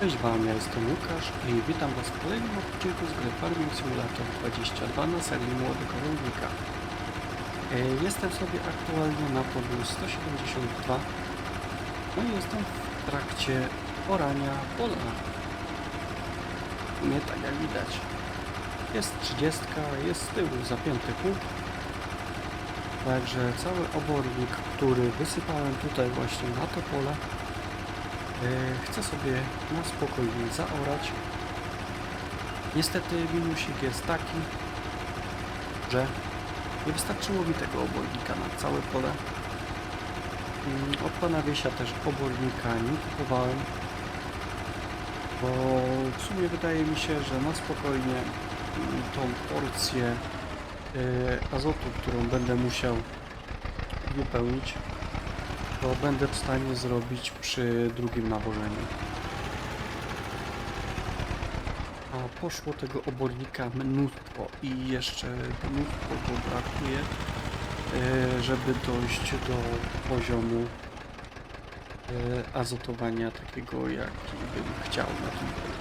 Cześć Wam, ja jestem Łukasz i witam Was w kolejnym odcinku z gry Farming Simulator 22 na serii Młodego Rolnika. E, Jestem sobie aktualnie na polu 172 no i jestem w trakcie orania pola. Nie tak jak widać. Jest 30, jest z tyłu zapięty pług. Także cały obornik, który wysypałem tutaj właśnie na to pole, Chcę sobie na spokojnie zaorać. Niestety minusik jest taki, że nie wystarczyło mi tego obornika na całe pole. Mm, Od pana Wiesia też obornika nie kupowałem, bo w sumie wydaje mi się, że na spokojnie mm, tą porcję e, azotu, którą będę musiał wypełnić, to będę w stanie zrobić przy drugim nawożeniu. A poszło tego obornika mnóstwo i jeszcze mnóstwo go brakuje, e, żeby dojść do poziomu e, azotowania takiego, jaki bym chciał na tym polu.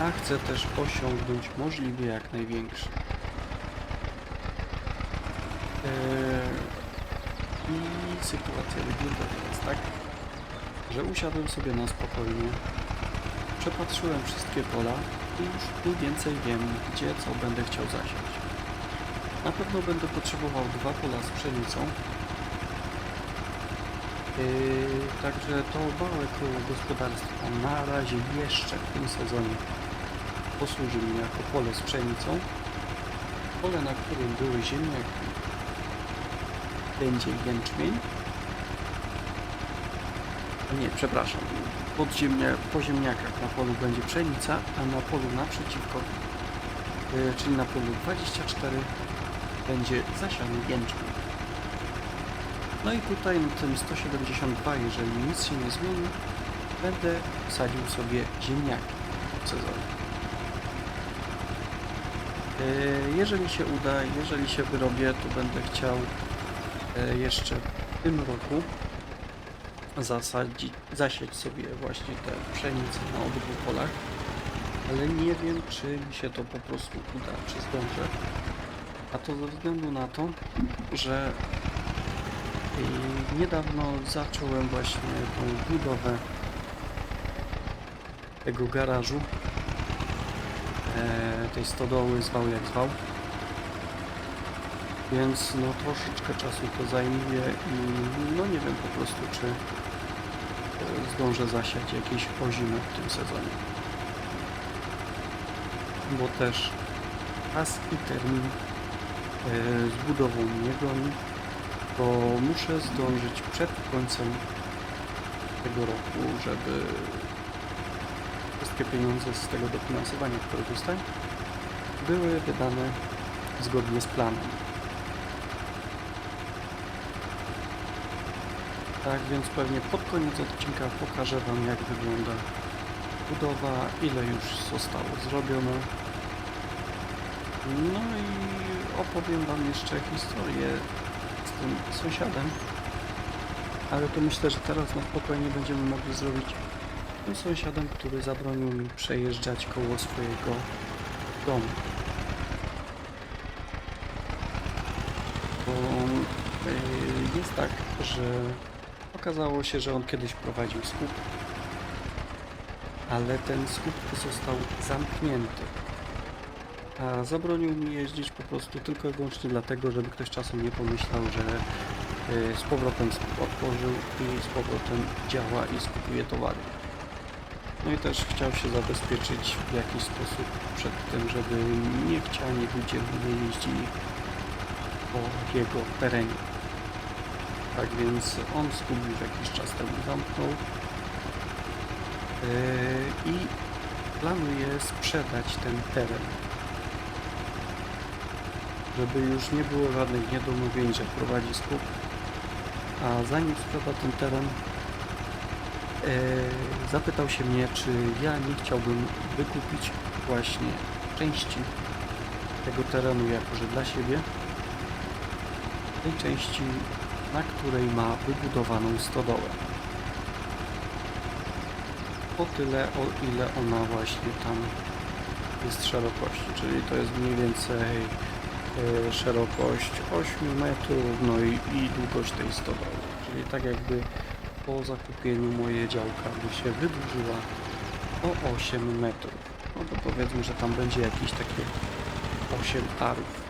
A chcę też osiągnąć możliwie jak największy. I sytuacja wygląda teraz tak, że usiadłem sobie na spokojnie, przepatrzyłem wszystkie pola i już mniej więcej wiem, gdzie co będę chciał zasiać. Na pewno będę potrzebował dwa pola z pszenicą. Yy, także to małe koło gospodarstwa na razie jeszcze w tym sezonie posłuży mi jako pole z pszenicą. Pole, na którym były ziemniaki będzie jęczmień. Nie, przepraszam. Pod ziemnia, po ziemniakach na polu będzie pszenica, a na polu naprzeciwko, yy, czyli na polu 24 będzie zasiany jęczmień. No i tutaj na tym 172, jeżeli nic się nie zmieni, będę sadził sobie ziemniaki w sezonie. Yy, Jeżeli się uda, jeżeli się wyrobię, to będę chciał jeszcze w tym roku zasadzić, zasieć sobie właśnie te pszenice na obydwu polach, ale nie wiem, czy mi się to po prostu uda, czy zdążę. A to ze względu na to, że e, niedawno zacząłem właśnie tą budowę tego garażu, e, tej stodoły, zwał jak zwał. Więc no troszeczkę czasu to zajmuje i no nie wiem po prostu czy e, zdążę zasiać jakieś ozimy w tym sezonie. Bo też czas i termin e, z budową nie goni, bo muszę zdążyć przed końcem tego roku, żeby wszystkie pieniądze z tego dofinansowania, które dostaję, były wydane zgodnie z planem. Tak więc pewnie pod koniec odcinka pokażę Wam jak wygląda budowa, ile już zostało zrobione. No i opowiem Wam jeszcze historię z tym sąsiadem. Ale to myślę, że teraz na spokojnie będziemy mogli zrobić tym sąsiadem, który zabronił mi przejeżdżać koło swojego domu. Bo yy, jest tak, że Okazało się, że on kiedyś prowadził skup, ale ten skup został zamknięty. A zabronił mi jeździć po prostu tylko i wyłącznie dlatego, żeby ktoś czasem nie pomyślał, że y, z powrotem skup otworzył i z powrotem działa i skupuje towary. No i też chciał się zabezpieczyć w jakiś sposób przed tym, żeby niechciani ludzie nie jeździli po jego terenie. Tak więc on już jakiś czas temu zamknął Yy, i planuje sprzedać ten teren. Żeby już nie było żadnych niedomówień, że prowadzi skup. A zanim sprzeda ten teren, yy, zapytał się mnie, czy ja nie chciałbym wykupić właśnie części tego terenu jako, że dla siebie tej części na której ma wybudowaną stodołę. o tyle, o ile ona właśnie tam jest szerokości, czyli to jest mniej więcej e, szerokość 8 metrów, no i, i długość tej stodoły. Czyli tak jakby po zakupieniu moje działka by się wydłużyła o 8 metrów. No to powiedzmy, że tam będzie jakieś takie 8 arów.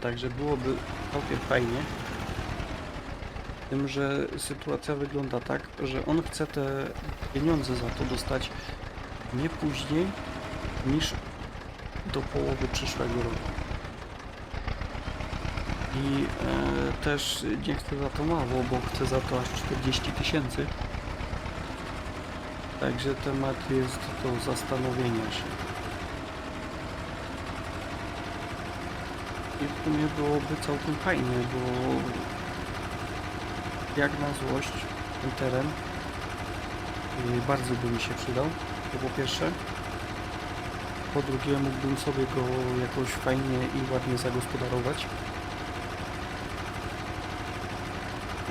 Także byłoby całkiem fajnie. Tym, że sytuacja wygląda tak, że on chce te pieniądze za to dostać nie później niż do połowy przyszłego roku. I e, też nie chcę za to mało, bo chcę za to aż 40 tysięcy. Także temat jest do zastanowienia się. I w sumie byłoby całkiem fajnie, bo jak na złość ten teren y, bardzo by mi się przydał, to po pierwsze. Po drugie mógłbym sobie go jakoś fajnie i ładnie zagospodarować.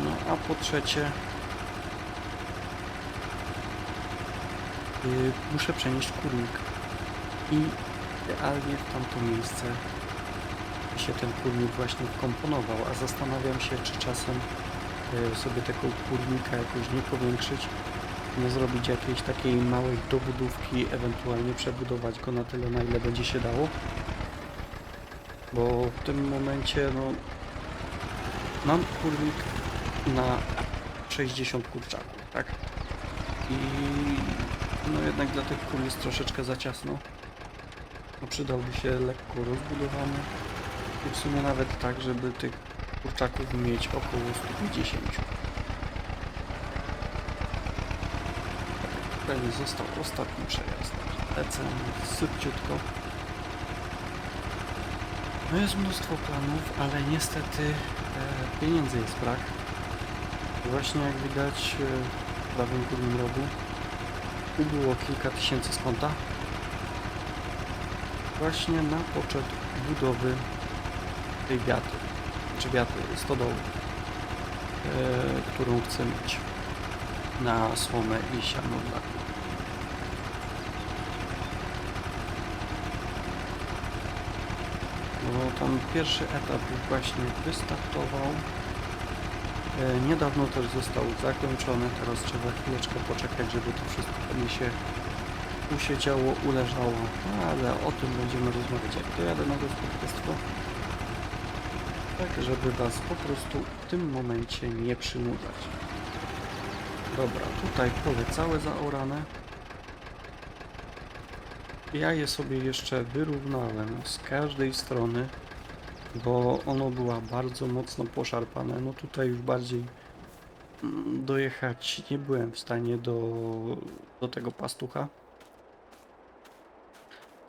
No a po trzecie y, muszę przenieść kurnik i idealnie w tamto miejsce mi się ten kurnik właśnie wkomponował, a zastanawiam się, czy czasem e, sobie tego kurnika jakoś nie powiększyć, nie zrobić jakiejś takiej małej dobudówki, ewentualnie przebudować go na tyle, na ile będzie się dało. Bo w tym momencie, no, mam kurnik na 60 kurczaków, tak? I no jednak dla tych kur jest troszeczkę za ciasno. No, przydałby się lekko rozbudowany. W sumie nawet tak, żeby tych kurczaków mieć około 150. Tutaj został ostatni przejazd. Lecę szybciutko. No jest mnóstwo planów, ale niestety e, pieniędzy jest brak. Właśnie jak widać e, w prawym górnym rogu ubyło kilka tysięcy z konta. Właśnie na poczet budowy tej wiaty, czy wiaty stodoły, e, którą chcę mieć na słomę i siano dla. No tam pierwszy etap właśnie wystartował. E, niedawno też został zakończony, teraz trzeba chwileczkę poczekać, żeby to wszystko pewnie się usiedziało, uleżało. No ale o tym będziemy rozmawiać jak dojadę na gospodarstwo tak żeby Was po prostu w tym momencie nie przynudzać. Dobra, tutaj pole całe zaorane. Ja je sobie jeszcze wyrównałem z każdej strony, bo ono była bardzo mocno poszarpane. No tutaj już bardziej mm, dojechać nie byłem w stanie do, do tego pastucha.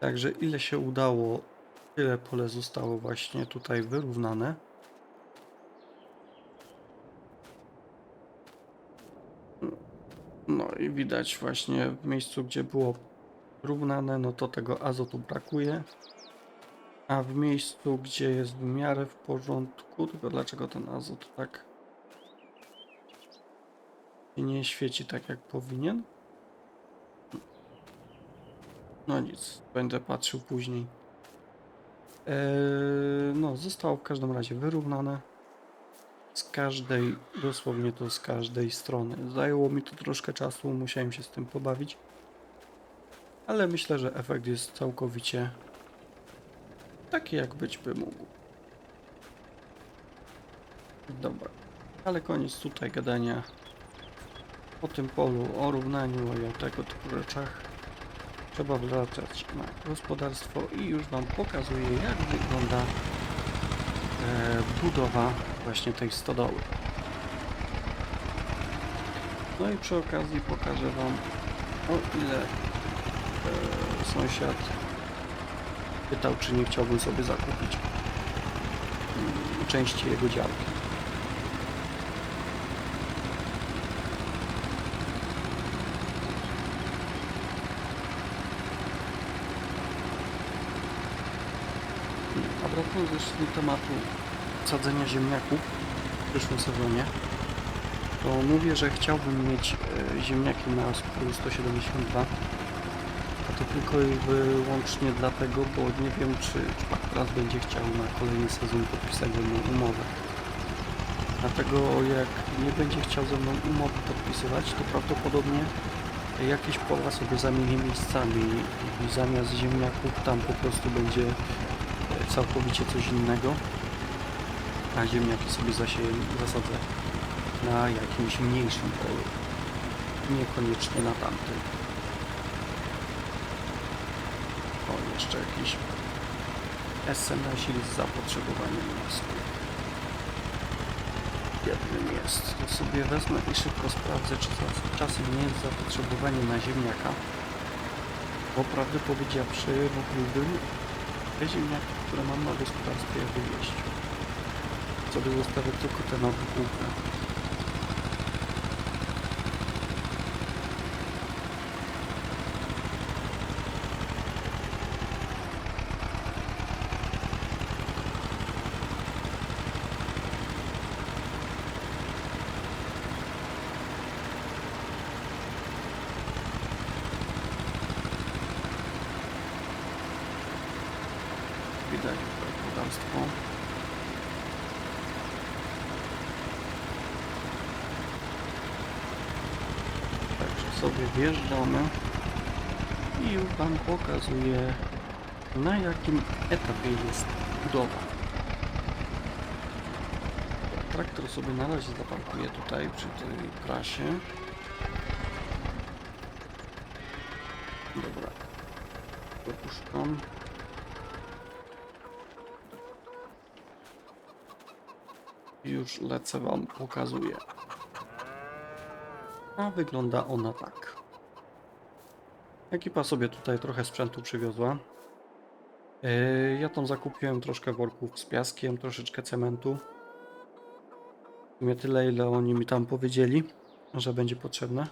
Także ile się udało, tyle pole zostało właśnie tutaj wyrównane. No i widać właśnie w miejscu, gdzie było równane, no to tego azotu brakuje. A w miejscu, gdzie jest w miarę w porządku, tylko dlaczego ten azot tak nie świeci tak jak powinien? No nic, będę patrzył później. Eee, no, zostało w każdym razie wyrównane z każdej, dosłownie to z każdej strony. Zajęło mi to troszkę czasu, musiałem się z tym pobawić. Ale myślę, że efekt jest całkowicie taki, jak być by mógł. Dobra, ale koniec tutaj gadania o tym polu, o równaniu i o tego typu rzeczach. Trzeba wracać na gospodarstwo i już Wam pokazuję, jak wygląda e, budowa właśnie tej stodoły. No i przy okazji pokażę Wam o ile e, sąsiad pytał, czy nie chciałbym sobie zakupić mm, części jego działki. Jeszcze do tematu sadzenia ziemniaków w przyszłym sezonie, to mówię, że chciałbym mieć e, ziemniaki na spoju 172. A to tylko i wyłącznie dlatego, bo nie wiem, czy, raz będzie chciał na kolejny sezon podpisać ze mną umowę. Dlatego jak nie będzie chciał ze mną umowy podpisywać, to prawdopodobnie jakieś pola sobie zamienię miejscami i zamiast ziemniaków tam po prostu będzie całkowicie coś innego, a ziemniaki sobie zasieję, zasadzę na jakimś mniejszym polu, niekoniecznie na tamtym. O, jeszcze jakiś SMS z zapotrzebowaniem swój. Jednym jest. To sobie wezmę i szybko sprawdzę, czy czas- czasem nie jest zapotrzebowanie na ziemniaka. Bo prawdę powiedziawszy, mógłbym te ziemniaki, które mam na gospodarstwie wywieźć. Sobie zostawię tylko te na półkę. Widać gospodarstwo. Także sobie wjeżdżamy i już Wam pokazuję na jakim etapie jest budowa. Traktor sobie na razie zaparkuje tutaj przy tej trasie. Dobra. Dopuszczam. Już lecę wam pokazuję. A wygląda ona tak. Ekipa sobie tutaj trochę sprzętu przywiozła. Yy, ja tam zakupiłem troszkę worków z piaskiem, troszeczkę cementu. W sumie tyle, ile oni mi tam powiedzieli, że będzie potrzebne.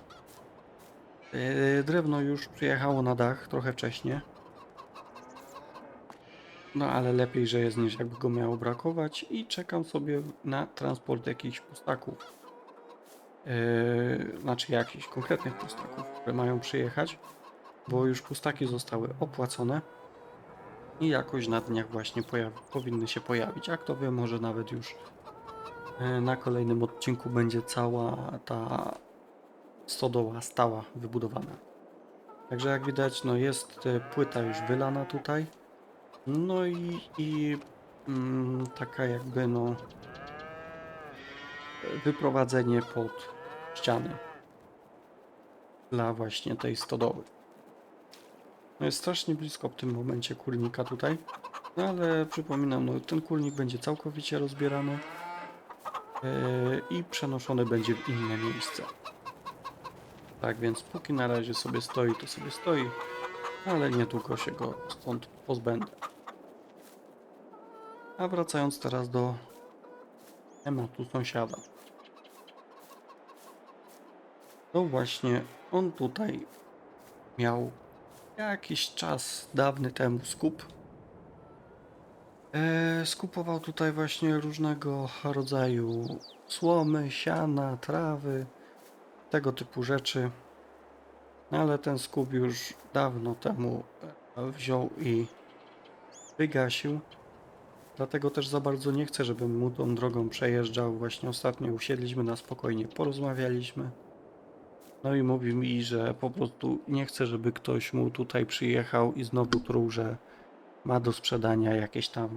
Yy, drewno już przyjechało na dach trochę wcześniej. No ale lepiej, że jest niż jakby go miało brakować i czekam sobie na transport jakichś pustaków. Yy, znaczy jakichś konkretnych pustaków, które mają przyjechać, bo już pustaki zostały opłacone i jakoś na dniach właśnie powinny się pojawić. A kto wie, może nawet już yy, na kolejnym odcinku będzie cała ta stodoła stała wybudowana. Także jak widać, no jest e, płyta już wylana tutaj. No i, i mm, taka jakby no wyprowadzenie pod ściany dla właśnie tej stodoły. No jest strasznie blisko w tym momencie kurnika tutaj, no ale przypominam, no ten kurnik będzie całkowicie rozbierany yy, i przenoszony będzie w inne miejsce. Tak więc póki na razie sobie stoi, to sobie stoi, ale niedługo się go stąd pozbędę. A wracając teraz do tematu sąsiada. To właśnie on tutaj miał jakiś czas dawny temu skup. E, skupował tutaj właśnie różnego rodzaju słomy, siana, trawy, tego typu rzeczy. Ale ten skup już dawno temu e, wziął i wygasił. Dlatego też za bardzo nie chcę, żebym mu tą drogą przejeżdżał. Właśnie ostatnio usiedliśmy na spokojnie, porozmawialiśmy. No i mówi mi, że po prostu nie chce, żeby ktoś mu tutaj przyjechał i znowu truł, że ma do sprzedania jakieś tam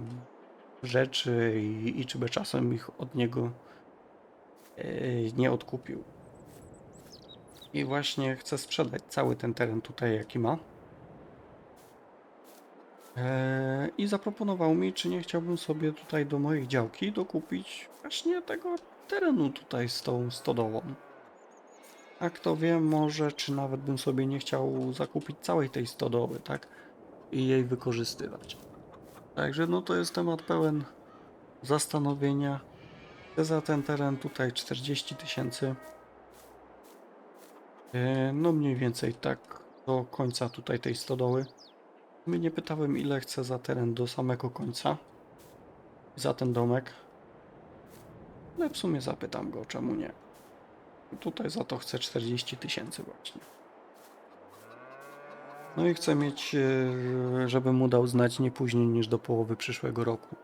rzeczy i, i czy by czasem ich od niego e, nie odkupił. I właśnie chce sprzedać cały ten teren tutaj, jaki ma. Eee, I zaproponował mi, czy nie chciałbym sobie tutaj do mojej działki dokupić właśnie tego terenu tutaj z tą stodołą. A kto wie, może czy nawet bym sobie nie chciał zakupić całej tej stodoły, tak? I jej wykorzystywać. Także no to jest temat pełen zastanowienia. Chcę za ten teren tutaj 40 tysięcy. Eee, No mniej więcej tak do końca tutaj tej stodoły. My nie pytałem ile chcę za teren do samego końca. Za ten domek. Ale w sumie zapytam go, czemu nie. Tutaj za to chcę 40 tysięcy właśnie. No i chcę mieć, e, żeby mu dał znać nie później niż do połowy przyszłego roku.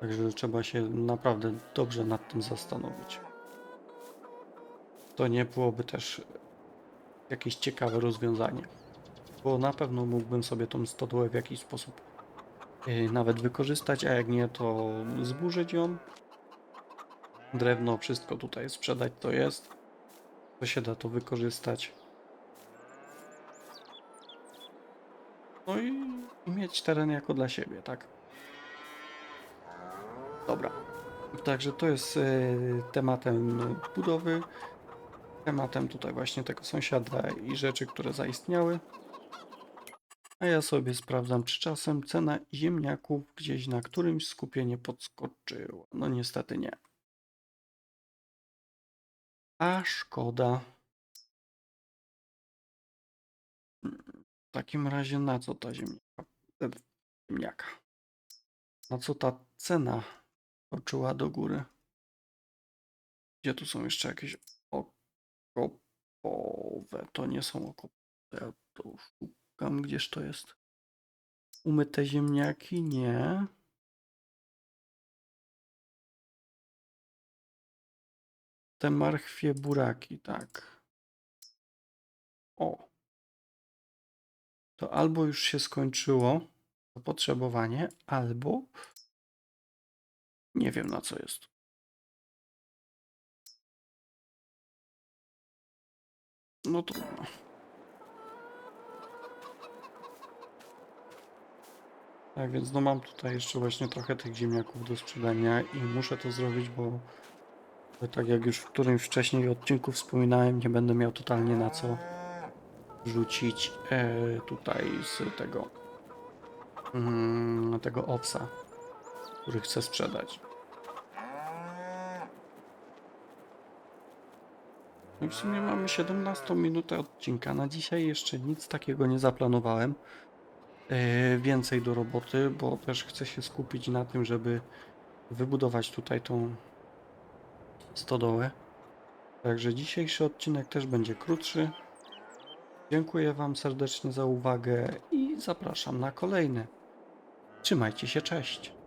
Także trzeba się naprawdę dobrze nad tym zastanowić. To nie byłoby też jakieś ciekawe rozwiązanie. Bo na pewno mógłbym sobie tą stodołę w jakiś sposób e, nawet wykorzystać, a jak nie, to zburzyć ją. Drewno, wszystko tutaj sprzedać to jest. To się da to wykorzystać. No i, i mieć teren jako dla siebie, tak? Dobra. Także to jest e, tematem budowy, tematem tutaj właśnie tego sąsiada i rzeczy, które zaistniały. A ja sobie sprawdzam, czy czasem cena ziemniaków gdzieś na którymś skupienie podskoczyła. No niestety nie. A szkoda. W takim razie na co ta ziemniaka? e, Ziemniaka. Na co ta cena skoczyła do góry? Gdzie tu są jeszcze jakieś okopowe? To nie są okopowe. Ja to szukam. Gdzież to jest? Umyte ziemniaki? Nie. Te marchwie buraki, tak. O. To albo już się skończyło zapotrzebowanie, albo nie wiem na co jest. No trudno. Tak więc no mam tutaj jeszcze właśnie trochę tych ziemniaków do sprzedania i muszę to zrobić, bo tak jak już w którymś wcześniej odcinku wspominałem, nie będę miał totalnie na co rzucić e, tutaj z tego mm, tego owsa, który chcę sprzedać. No w sumie mamy 17 minutę odcinka. Na dzisiaj jeszcze nic takiego nie zaplanowałem. E, więcej do roboty, bo też chcę się skupić na tym, żeby wybudować tutaj tą stodołę. Także dzisiejszy odcinek też będzie krótszy. Dziękuję Wam serdecznie za uwagę i zapraszam na kolejny. Trzymajcie się, cześć.